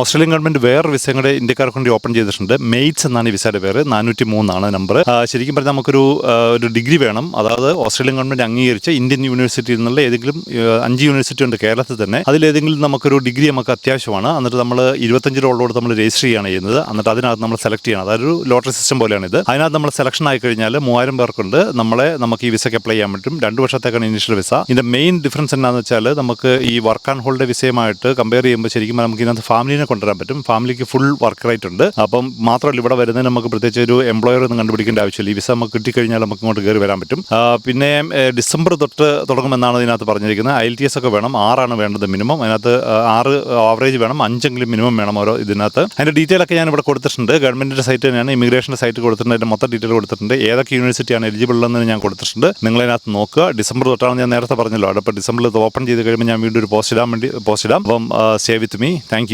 Australian government വേറെ വിസയും കൂടെ ഇന്ത്യക്കാർക്ക് വേണ്ടി ഓപ്പൺ ചെയ്തിട്ടുണ്ട്. മെയ്റ്റ്സ് എന്നാണ് ഈ വിസയുടെ പേര്. നാനൂറ്റി മൂന്നാണ് നമ്പർ ശരിക്കും പറഞ്ഞാൽ നമുക്കൊരു ഒരു ഡിഗ്രി വേണം. അതായത് ഓസ്ട്രേലിയൻ ഗവൺമെന്റ് അംഗീകരിച്ച ഇന്ത്യൻ യൂണിവേഴ്സിറ്റിയിൽ നിന്നുള്ള ഏതെങ്കിലും അഞ്ച് യൂണിവേഴ്സിറ്റി ഉണ്ട് കേരളത്തിൽ തന്നെ. അതിലേതെങ്കിലും നമുക്കൊരു ഡിഗ്രി നമുക്ക് അത്യാവശ്യമാണ്. എന്നിട്ട് നമ്മൾ ഇരുപത്തഞ്ച് റോളോട് നമ്മൾ രജിസ്റ്റർ ചെയ്യാണ് ചെയ്യുന്നത്. എന്നിട്ട് അതിനകത്ത് നമ്മൾ സെലക്ട് ചെയ്യണം. അതായത് ഒരു ലോട്ടറി സിസ്റ്റം പോലെയാണ് ഇത് അതിനകത്ത് നമ്മൾ സെലക്ഷൻ ആയി കഴിഞ്ഞാൽ മൂവായിരം പേർക്കുണ്ട്. നമ്മളെ നമുക്ക് ഈ വിസയ്ക്ക് അപ്ലൈ ചെയ്യാൻ പറ്റും. രണ്ട് വർഷത്തേക്കാണ് ഇനീഷ്യൽ വിസ. ഇതിന്റെ മെയിൻ ഡിഫറൻസ് എന്താണെന്ന് വെച്ചാൽ നമുക്ക് ഈ വർക്ക് ആൻഡ് ഹോൾഡ് വിസയമായിട്ട് കമ്പയർ ചെയ്യുമ്പോൾ ശരിക്കും നമുക്ക് ഇതിനകത്ത് ഫാമിലിനെ കൊണ്ടുവരാൻ പറ്റും. ഫാമിലിക്ക് ഫുൾ വർക്ക് റൈറ്റ് ഉണ്ട്. അപ്പം മാത്രമല്ല ഇവിടെ വരുന്നതിന് നമുക്ക് പ്രത്യേകിച്ച് ഒരു എംപ്ലോയർ ഒന്നും കണ്ടുപിടിക്കേണ്ട ആവശ്യമില്ല. ഈ വിസ നമുക്ക് കിട്ടിക്കഴിഞ്ഞാൽ നമുക്ക് ഇങ്ങോട്ട് കയറി വരാൻ പറ്റും. പിന്നെ ഡിസംബർ തൊട്ട് തുടങ്ങുമെന്നാണ് ഇതിനകത്ത് പറഞ്ഞിരിക്കുന്നത്. ഐ എൽ ടി എസ് ഒക്കെ വേണം. ആറാണ് വേണ്ടത് മിനിമം. അതിനകത്ത് ആറ് ആവറേജ് വേണം. അഞ്ചെങ്കിലും മിനിമം വേണം ഓരോ ഇതിനകത്ത്. അതിന്റെ ഡീറ്റെയിൽ ഒക്കെ ഞാൻ ഇവിടെ കൊടുത്തിട്ടുണ്ട്. ഗവൺമെന്റിന്റെ സൈറ്റ് തന്നെയാണ്. ഇമിഗ്രേഷന്റെ സൈറ്റ് കൊടുത്തിട്ടുണ്ട്. അതിന്റെ മൊത്തം ഡീറ്റെയിൽ കൊടുത്തിട്ടുണ്ട്. ഏതൊക്കെ യൂണിവേഴ്സിറ്റിയാണ് എലിജിബിൾ ഉള്ളതെന്ന് ഞാൻ കൊടുത്തിട്ടുണ്ട്. നിങ്ങൾ അതിനകത്ത് നോക്കുക. ഡിസംബർ തൊട്ടാണ് ഞാൻ നേരത്തെ പറഞ്ഞല്ലോ. അവിടെ ഡിസംബറിൽ ഇത് ഓപ്പൺ ചെയ്ത് കഴിയുമ്പോൾ ഞാൻ വീണ്ടും ഒരു പോസ്റ്റ് ഇടാൻ വേണ്ടി പോസ്റ്റ് ഇടാം. അപ്പം സേവ് വിത്ത് മീ. താങ്ക്